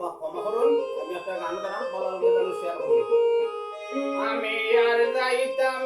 আল্লাহ ক্ষমা করুন আমি একটা গান গান বলার গান শেয়ার করুন আমি আর যাইতাম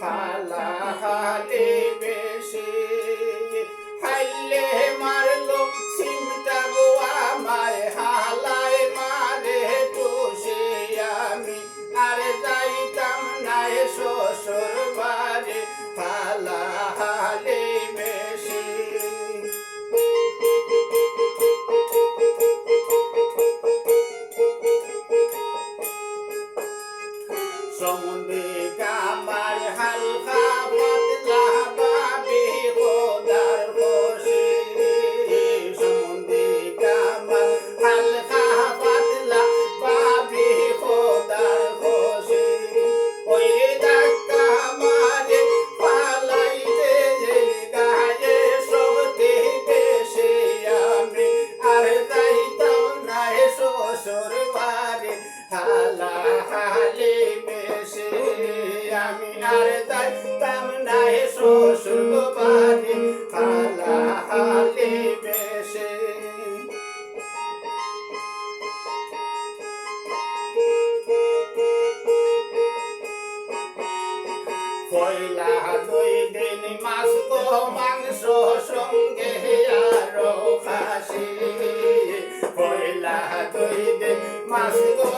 Tala. আমি আর না হে শ্বশুর বেশে। দুই দিন মাস তো মাংস সঙ্গে আরও খাসি। দুই দিন মাস তো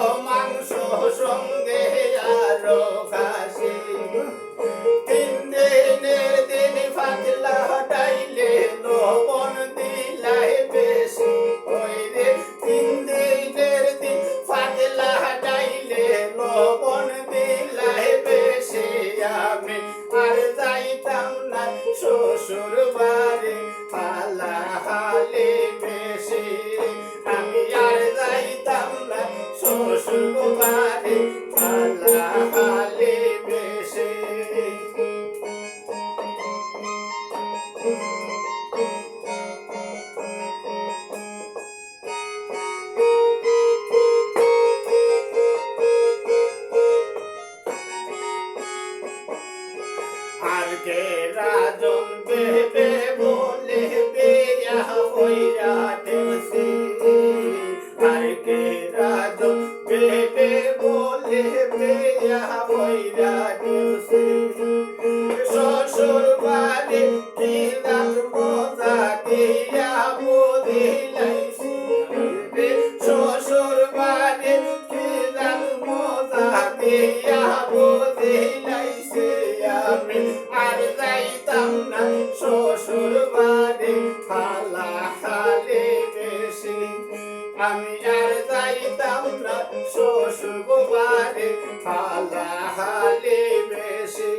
দেবে ইহা বৈরা গেছে শ্বশুর বাড়ি কিনা মজা দিয়া বুঝিলাই আমি আর যাইতাম না শ্বশুর বাড়ি ফালা হালি বেশি।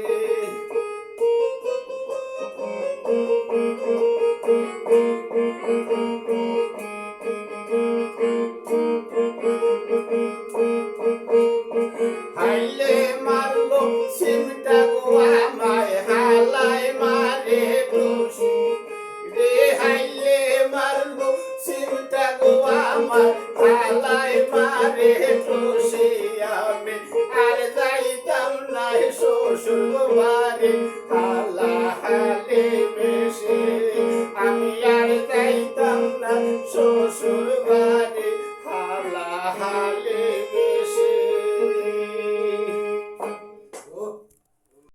আমার খাতায় মারে ঠোসে আমি। আর যাইতাম না শ্বশুর বাড়ি হালা হালে বেশে আমি আর যাইতাম না শ্বশুর